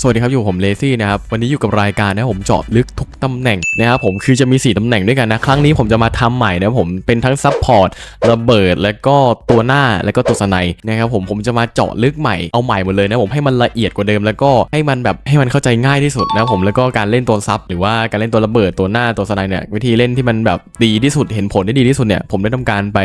สวัสดีครับอยู่ผมเลซี่นะครับวันนี้อยู่กับรายการนะผมเจาะลึกทุกตำแหน่งนะครับผมคือจะมี 4ตำแหน่งด้วยกันนะครั้งนี้ผมจะมาทำใหม่นะผมเป็นทั้งซับพอร์ตระเบิดแล้วก็ตัวหน้าแล้วก็ตัวสไนนะครับผมผมจะมาเจาะลึกใหม่เอาใหม่หมดเลยนะผมให้มันละเอียดกว่าเดิม แล้วก็ให้มันแบบให้มันเข้าใจง่ายที่สุดนะผมแล้วก็การเล่นตัวซับหรือว่าการเล่นตัวระเบิดตัวหน้าตัวสไนเนี่ยวิธีเล่นที่มันแบบดีที่สุดเห็นผลได้ดีที่สุดเนี่ยผมได้ทำการไป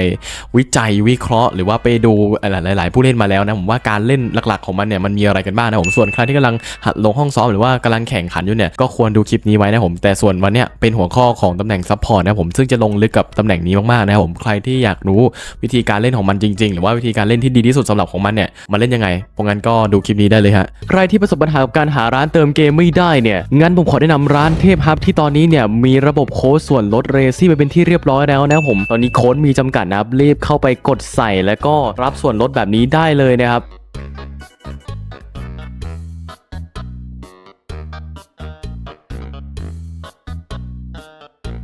วิจัยวิเคราะห์ หรือว่าไปดูหลาย ๆ ผู้เล่นมาแล้วนะผมว่าการเล่นหลัก ๆ ของมันเนี่ยมันมีอะไรกันบ้างนะผมส่วนใครที่กำลังหัดลงห้องซ้อมหรือว่ากำลังแข่งขันอยู่เนี่ยก็ควรดูคลิปนี้ไว้นะผมแต่ส่วนวันเนี้ยเป็นหัวข้อของตำแหน่งซัพพอร์ตนะผมซึ่งจะลงลึกกับตำแหน่งนี้มากๆนะผมใครที่อยากรู้วิธีการเล่นของมันจริง ๆ หรือว่าวิธีการเล่นที่ดีที่สุดสำหรับของมันเนี่ยมันเล่นยังไงเพราะงั้นก็ดูคลิปนี้ได้เลยฮะใครที่ประสบปัญหากับการหาร้านเติมเกมไม่ได้เนี่ยงั้นผมขอแนะนำร้านเทพฮับที่ตอนนี้เนี่ยมีระบบโค้ดส่วนลดเรซี่ไปเป็นที่เรียบร้อยแล้วนะผมตอนนี้โค้ดมีจำกัดนะครับรีบเข้าไปกดใส่แล้วก็รับส่วนลดแบบนี้ได้เลยนะครับ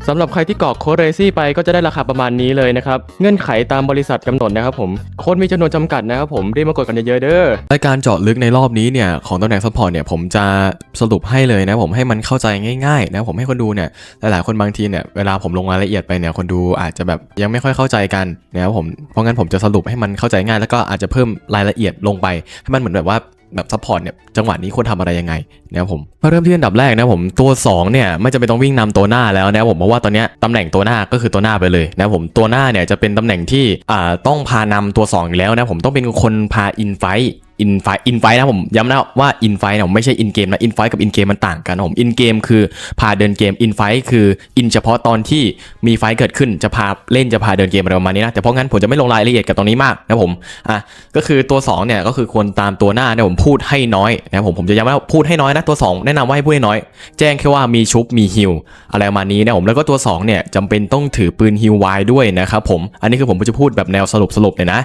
สำหรับใครที่กรอกโค้ดเรซี่ไปก็จะได้ราคาประมาณนี้เลยนะครับเงื่อนไขตามบริษัทกำหนดนะครับผมโค้ดมีจำนวนจำกัดนะครับผมรีบมากดกันเยอะๆเด้อรายการเจาะลึกในรอบนี้เนี่ยของตำแหน่งซัพพอร์ตเนี่ยผมจะสรุปให้เลยนะผมให้มันเข้าใจง่ายๆนะผมให้คนดูเนี่ยหลายๆคนบางทีเนี่ยเวลาผมลงรายละเอียดไปเนี่ยคนดูอาจจะแบบยังไม่ค่อยเข้าใจกันนะครับผมเพราะงั้นผมจะสรุปให้มันเข้าใจง่าย แล้วก็อาจจะเพิ่มรายละเอียดลงไปให้มันเหมือนแบบว่า แบบซัพพอร์ตเนี่ยจังหวะนี้ควรทำอะไรยังไงนะครับผมมาเริ่มที่อันดับแรกนะผมตัว2เนี่ยไม่จำเป็นต้องวิ่งนำตัวหน้าแล้วนะครับผมเพราะว่าตอนนี้ตำแหน่งตัวหน้าก็คือตัวหน้าไปเลยนะครับผมตัวหน้าเนี่ยจะเป็นตำแหน่งที่อ่าต้องพานำตัว2อยู่แล้วนะผมต้องเป็นคนพาอินไฟ อินไฟอินไฟนะผมย้ำนะว่าอินไฟเนี่ยผมไม่ใช่อินเกมนะอินไฟกับอินเกมมันต่างกันนะผมอินเกมคือพาเดินเกมอินไฟคืออินเฉพาะตอนที่มีไฟเกิดขึ้นจะพาเล่นจะพาเดินเกมอะไรประมาณนี้นะแต่เพราะงั้นผมจะไม่ลงรายละเอียดกับตรงนี้มากนะผมอะก็คือตัว2เนี่ยก็คือควรตามตัวหน้าเนี่ยผมพูดให้น้อยนะผมผมจะย้ำว่าพูดให้น้อยนะตัว 2 แนะนำว่าให้พูดให้น้อย แจ้งแค่ว่ามีชุบมีฮิลอะไรประมาณนี้นะผมแล้วก็ตัว2เนี่ยจำเป็นต้องถือปืนฮิลไวด้วยนะครับผมอันนี้คือผมจะพูดแบบแนวสรุปสรุปเลยนะ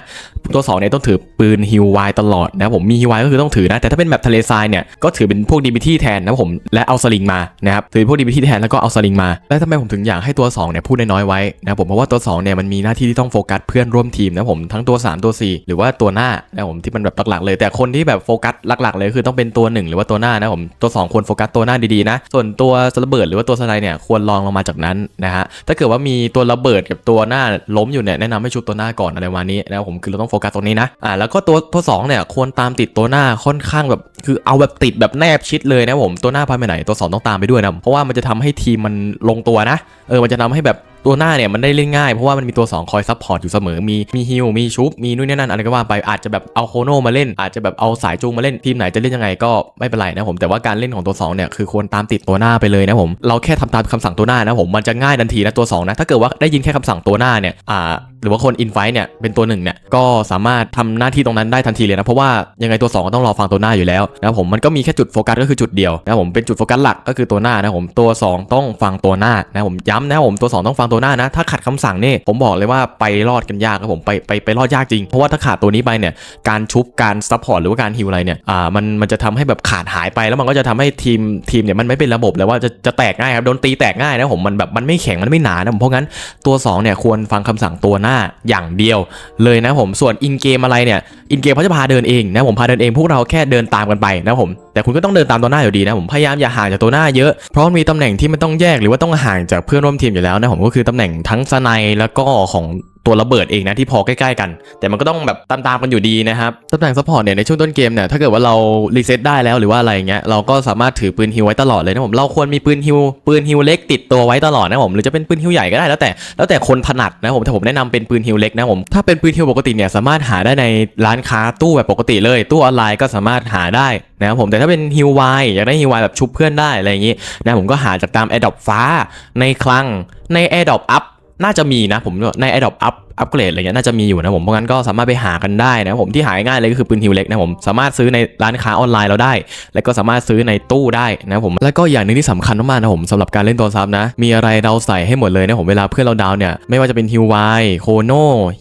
ตัว2เนี่ยต้องถือปืนฮิลไวตลอดนะผมมีฮิลไวก็คือต้องถือนะแต่ถ้าเป็นแบบทะเลทรายเนี่ยก็ถือเป็นพวกดีบิที่แทนนะผมและเอาสลิงมานะครับถือพวกดีบิที่แทนแล้วก็เอาสลิงมา แล้วทำไมผมถึงอยากให้ตัว2เนี่ยพูดน้อยๆไว้นะผมเพราะว่าตัว2เนี่ยมันมีหน้าที่ที่ต้องโฟกัสเพื่อนร่วมทีมนะผมทั้งตัว 3 ตัว 4 หรือว่าตัวหน้านะผมที่มันแบบหลักๆเลย แต่คนที่แบบโฟกัสหลักๆ เลยคือต้องเป็นตัว 1 หรือว่าตัวหน้านะผมตัว 2 ควรโฟกัสตัวหน้าดีๆนะส่วนตัวระเบิดหรือว่าตัวสไลด์เนี่ยควรลองลงมาจากนั้นนะฮะถ้าเกิดว่ามีตัวระเบิดกับตัวหน้าล้มอยู่เนี่ยแนะนำให้ชุบตัวหน้าก่อนอะไรประมาณนี้นะผมคือเราต้องโฟกัสตรงนี้นะอ่าแล้วก็ตัวตัวสองเนี่ยควรตามติดตัวหน้าค่อนข้างแบบ คือเอาแบบติดแบบแนบชิดเลยนะผมตัวหน้าพาไปไหนตัวสองต้องตามไปด้วยนะเพราะว่ามันจะทำให้ทีมมันลงตัวนะ เออมันจะทำให้แบบ ตัวหน้าเนี่ยมันได้เล่นง่ายเพราะว่ามันมีตัว 2 คอยซัพพอร์ตอยู่เสมอ มีมีฮิลมีชุบ มีนู่นนี่นั่นอะไรก็ว่าไปอาจจะแบบเอาโคโนมาเล่น อาจจะแบบเอาสายจูงมาเล่นทีมไหนจะเล่นยังไงก็ไม่เป็นไรนะผมแต่ว่าการเล่นของตัว2เนี่ยคือควรตามติดตัวหน้าไปเลยนะผมเราแค่ทำตามคำสั่งตัวหน้านะผมมันจะง่ายทันทีนะตัว2นะถ้าเกิดว่าได้ยินแค่คำสั่งตัวหน้าเนี่ยอ่าหรือว่าคนอินไฟเนี่ยเป็นตัวหนึ่งเนี่ยก็สามารถทำหน้าที่ตรงนั้นได้ทันทีเลยนะเพราะว่ายังไงตัว 2 ก็ต้องรอฟังตัวหน้าอยู่แล้วนะผมมันก็มีแค่จุดโฟกัสก็คือจุดเดียวนะผมเป็นจุดโฟกัสหลักก็คือตัวหน้านะผมตัว 2 ต้องฟังตัวหน้านะผมย้ำนะผมตัว 2 ต้องฟังตัวหน้านะ ถ้าขัดคำสั่งนี่ผมบอกเลยว่าไปรอดกันยากครับผมไปไปไปรอดยากจริง เพราะว่าถ้าขาดตัวนี้ไปเนี่ยการชุบการซัพพอร์ตหรือว่าการฮิวอะไรเนี่ยอ่ามันมันจะทำให้แบบขาดหายไปแล้วมันก็จะทำให้ทีมทีมเนี่ยมันไม่เป็นระบบแล้วว่าจะจะแตกง่ายครับโดนตีแตกง่ายนะผมมันแบบมันไม่แข็งมันไม่หนานะผมเพราะงั้นตัว2เนี่ยควรฟังคำสั่งตัวหน้าอย่างเดียว เลยนะผมส่วนอินเกมอะไรเนี่ย อินเกมเขาจะพาเดินเองนะผมพาเดินเองพวกเราแค่เดินตามกันไปนะผมแต่คุณก็ต้องเดินตามตัวหน้าอยู่ดีนะผมพยายามอย่าห่างจากตัวหน้าเยอะเพราะมีตำแหน่งที่มันต้องแยกหรือว่าต้องห่างจากเพื่อนร่วมทีมอยู่แล้วนะผมก็คือตำแหน่งทั้งสไนแล้วก็ของ ตัวระเบิดเองนะที่พอใกล้ๆกัน แต่มันก็ต้องแบบตามๆกันอยู่ดีนะครับตำแหน่งซัพพอร์ตเนี่ยในช่วงต้นเกมเนี่ยถ้าเกิดว่าเรารีเซ็ตได้แล้วหรือว่าอะไรเงี้ยเราก็สามารถถือปืนฮิวไว้ตลอดเลยนะผมเราควรมีปืนฮิวปืนฮิวเล็กติดตัวไว้ตลอดนะผมหรือจะเป็นปืนฮิวใหญ่ก็ได้แล้วแต่ แล้วแต่คนถนัดนะผมแต่ผมแนะนำเป็นปืนฮิวเล็กนะผมถ้าเป็นปืนฮิวปกติเนี่ยสามารถหาได้ในร้านค้าตู้แบบปกติเลย ตู้ออนไลน์ก็สามารถหาได้นะครับผมแต่ถ้าเป็นฮิวไวอยากได้ฮิวไวแบบชุบเพื่อนได้อะไรอย่างงี้นะผมก็หาจากตามแอร์ดอปฟ้าในคลังในแอร์ดอปอัพ น่าจะมีนะผมในไอร์ดอปอัปเกรดอะไรเงี้ยน่าจะมีอยู่นะผมเพราะงั้นก็สามารถไปหากันได้นะผมที่หายง่ายเลยก็คือปืนฮิวเล็กนะผมสามารถซื้อในร้านค้าออนไลน์เราได้ แล้วก็สามารถซื้อในตู้ได้นะผมแล้วก็อย่างหนึงที่สำคัญมากๆนะผมสำหรับการเล่นตัวซับนะ มีอะไรเราใส่ให้หมดเลยนะผมเวลาเพื่อนเราดาวน์เนี่ยไม่ว่าจะเป็นฮิวไวโคโน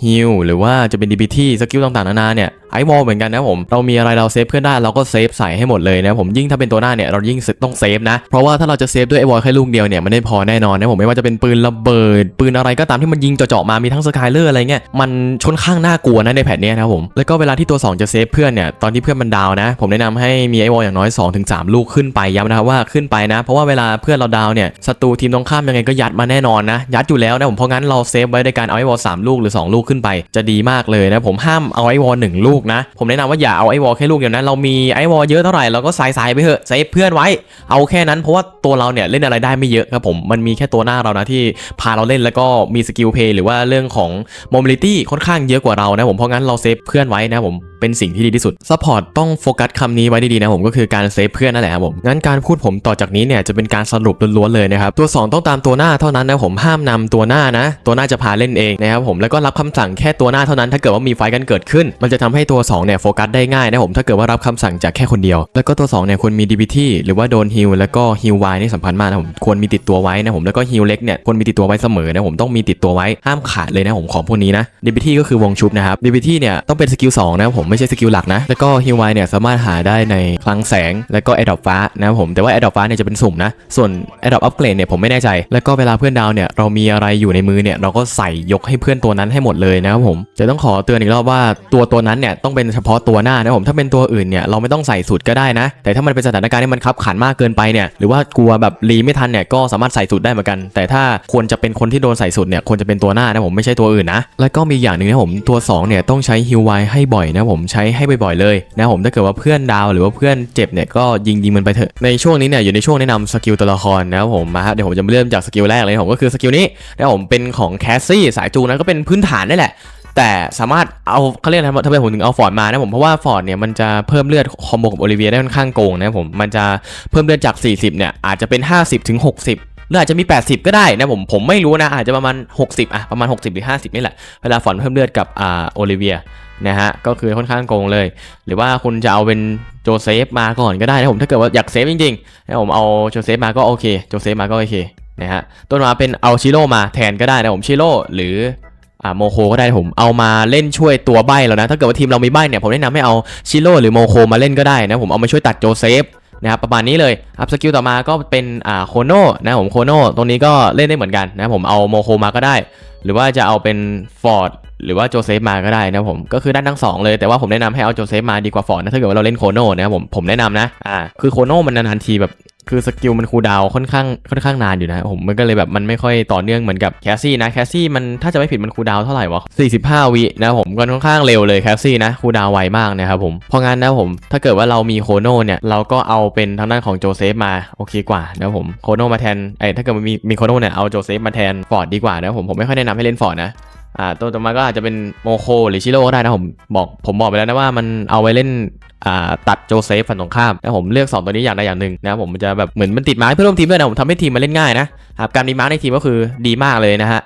ฮิลหรือว่าจะเป็นดีบีทีสกิลต่างๆนานาเนี่ยไอวอลเหมือนกันนะผมเรามีอะไรเราเซฟเพื่อนได้เราก็เซฟใส่ให้หมดเลยนะผมยิ่งถ้าเป็นตัวหน้าเนี่ยเรายิ่งต้องเซฟนะเพราะว่าถ้าเราจะเซฟด้วยไอวอลแค่ลูกเดียวเนี่ยมันไม่พอแน่นอนนะผมไม่ว่าจะเป็นปืนระเบิด ปืนอะไรก็ตามที่มันยิงเจาะๆมามีทั้งสกายเลอร์อะไรเงี้ยมันค่อนข้างน่ากลัวนะในแพทเนี้ยนะผมแล้วก็เวลาที่ตัว 2 จะเซฟเพื่อนเนี่ยตอนที่เพื่อนมันดาวนะ ผมแนะนำให้มีไอวอลอย่างน้อย2-3 ลูกขึ้นไปย้ำนะครับว่าขึ้นไปนะ เพราะว่าเวลาเพื่อนเราดาวเนี่ยศัตรูทีมตรงข้ามยังไงก็ยัดมาแน่นอนนะยัดอยู่แล้วนะผมเพราะงั้นเราเซฟไว้ในการเอาไอวอลสามลูกหรือ 2 ลูกขึ้นไป จะดีมากเลยนะผมห้ามเอาไอวอลหนึ่งลูกนะ ผมแนะนำว่าอย่าเอาไอวอลแค่ลูกเดียวนะเรามีไอวอลเยอะเท่าไหร่เราก็ใส่ๆไปเถอะเซฟเพื่อนไว้ เอาแค่นั้นเพราะว่าตัวเราเนี่ยเล่นอะไรได้ไม่เยอะครับผมมันมีแค่ตัวหน้าเรานะที่พาเราเล่นแล้วก็มีสกิลเพย์หรือว่าเรื่องของโมบิลิตี้ค่อนข้างเยอะกว่าเรานะผมเพราะงั้นเราเซฟเพื่อนไว้นะผม เป็นสิ่งที่ดีที่สุดซัพพอร์ตต้องโฟกัสคำนี้ไว้ดีๆนะผมก็คือการเซฟเพื่อนนั่นแหละครับผมงั้นการพูดผมต่อจากนี้เนี่ยจะเป็นการสรุปล้วนๆเลยนะครับตัว 2 ต้องตามตัวหน้าเท่านั้นนะผมห้ามนำตัวหน้านะ ตัวหน้าจะพาเล่นเองนะครับผมแล้วก็รับคำสั่งแค่ตัวหน้าเท่านั้น ถ้าเกิดว่ามีไฟท์กันเกิดขึ้น มันจะทำให้ตัว2เนี่ยโฟกัสได้ง่ายนะผมถ้าเกิดว่ารับคำสั่งจากแค่คนเดียว แล้วก็ตัว2เนี่ยควรมี DBT หรือว่าโดนฮิลแล้วก็ฮิลไวนี่สำคัญมากนะผมควรมีติดตัวไว้นะผมแล้วก็ฮิลเล็กเนี่ยควรมีติดตัวไว้เสมอนะผมต้องมีติดตัวไว้ห้ามขาดเลยนะผมของพวกนี้นะ DBT ก็คือวงชุบนะครับ DBT เนี่ยต้องเป็นสกิล2นะผมไม่ใช่สกิลหลักนะ แล้วก็ฮิลไวเนี่ยสามารถหาได้ในคลังแสง แล้วก็แอดดอปฟ้านะครับผม แต่ว่าแอดดอปฟ้าเนี่ยจะเป็นสุ่มนะ ส่วนแอดดอปอัปเกรดเนี่ยผมไม่แน่ใจ แล้วก็เวลาเพื่อนดาวเนี่ยเรามีอะไรอยู่ในมือเนี่ยเราก็ใส่ยกให้เพื่อนตัวนั้นให้หมดเลยนะครับผมจะต้องขอเตือนอีกรอบว่าตัวตัวนั้นเนี่ยต้องเป็นเฉพาะตัวหน้านะผมถ้าเป็นตัวอื่นเนี่ยเราไม่ต้องใส่สูตรก็ได้นะ แต่ถ้ามันเป็นสถานการณ์ที่มันคับขันมากเกินไปเนี่ยหรือว่ากลัวแบบรีไม่ทันเนี่ยก็สามารถใส่สูตรได้เหมือนกัน แต่ถ้าควรจะเป็นคนที่โดนใส่สูตรเนี่ยควรจะเป็นตัวหน้านะผมไม่ใช่ตัวอื่นนะแล้วก็มีอย่างหนึ่งนะผมตัว2เนี่ยต้องใช้ฮิวไวให้บ่อยนะผมใช้ให้บ่อยๆเลยนะผมถ้าเกิดว่าเพื่อนดาวหรือว่าเพื่อนเจ็บเนี่ยก็ยิงยิงมันไปเถอะในช่วงนี้เนี่ยอยู่ในช่วงแนะนำสกิลตัวละครนะครับผมมาครับเดี๋ยวผมจะเริ่มจากสกิลแรกเลยผมก็คือสกิลนี้นะผมเป็นของแคสซี่สายจูนะก็เป็นพื้นฐานนี่แหละแต่สามารถเอาเขาเรียกอะไรทำไมผมถึงเอาฟอร์ดมานะผมเพราะว่าฟอร์ดเนี่ยมันจะเพิ่มเลือดคอมโบกับโอลิเวียได้ค่อนข้างโกงนะผมมันจะเพิ่มเลือดจาก 40เนี่ยอาจจะเป็น 50ถึง60 รืออาจจะมี 80 ก็ได้นะผมผมไม่รู้นะอาจจะประมาณ 60อะประมาณ 60 หรือ 50 นี่แหละ เวลาฟอร์ดเพิ่มเลือดกับอ่าโอลิเวียนะฮะก็คือค่อนข้างโกงเลย หรือว่าคุณจะเอาเป็นโจเซฟมาก่อนก็ได้นะผมถ้าเกิดว่าอยากเซฟจริงๆนะผมเอาโจเซฟมาก็โอเคโจเซฟมาก็โอเคนะฮะต้นมาเป็นเอาชิโร่มาแทนก็ได้นะผมชิโร่หรืออ่าโมโคก็ได้ผมเอามาเล่นช่วยตัวใบแล้วนะถ้าเกิดว่าทีมเรามีใบเนี่ยผมแนะนำให้เอาชิโร่หรือโมโคมาเล่นก็ได้นะผมเอามาช่วยตัดโจเซฟ นะครับประมาณนี้เลยอัพสกิลต่อมาก็เป็นอ่าโคโน่นะผมโคโน่ตรงนี้ก็เล่นได้เหมือนกันนะผมเอาโมโคมาก็ได้ หรือว่าจะเอาเป็นฟอร์ดหรือว่าโจเซฟมาก็ได้นะผมก็คือได้ทั้งสองเลยแต่ว่าผมแนะนำให้เอาโจเซฟมาดีกว่าฟอร์ดนะถ้าเกิดว่าเราเล่นโคโน่นะครับผมผมแนะนำนะอ่าคือโคโน่มันนานๆทีแบบคือสกิลมันคูลดาวน์ค่อนข้างค่อนข้างนานอยู่นะผมมันก็เลยแบบมันไม่ค่อยต่อเนื่องเหมือนกับแคสซี่นะแคสซี่มันถ้าจะไม่ผิดมันคูลดาวน์เท่าไหร่วะ 45 วินะผมก็ค่อนข้างเร็วเลยแคสซี่นะคูลดาวน์ไวมากนะครับผมเพราะงั้นนะผมถ้าเกิดว่าเรามีโคโน่เนี่ยเราก็เอาเป็นทางด้านของโจเซฟมาโอเคกว่านะครับผมโคโน่มาแทนไอ้ถ้าเกิดมันมีมีโคโน่เนี่ยเอาโจเซฟมาแทนฟอร์ดดีกว่านะครับผมผมไม่ค่อยแนะนำให้เล่นฟอร์ดนะอ่าตัวต่อมาก็อาจจะเป็นโมโคหรือชิโร่ก็ได้นะผมบอกผมบอกไปแล้วนะว่ามันเอาไว้เล่นอ่าตัดโจเซฟฝั่งตรงข้ามนะผมเลือก 2 ตัวนี้อย่างใดอย่างหนึ่งนะผมมันจะแบบเหมือนมันติดไม้เพื่อร่วมทีมด้วยนะผมทำให้ทีมมันเล่นง่ายนะครับการมีม้าในทีมก็คือดีมากเลยนะฮะ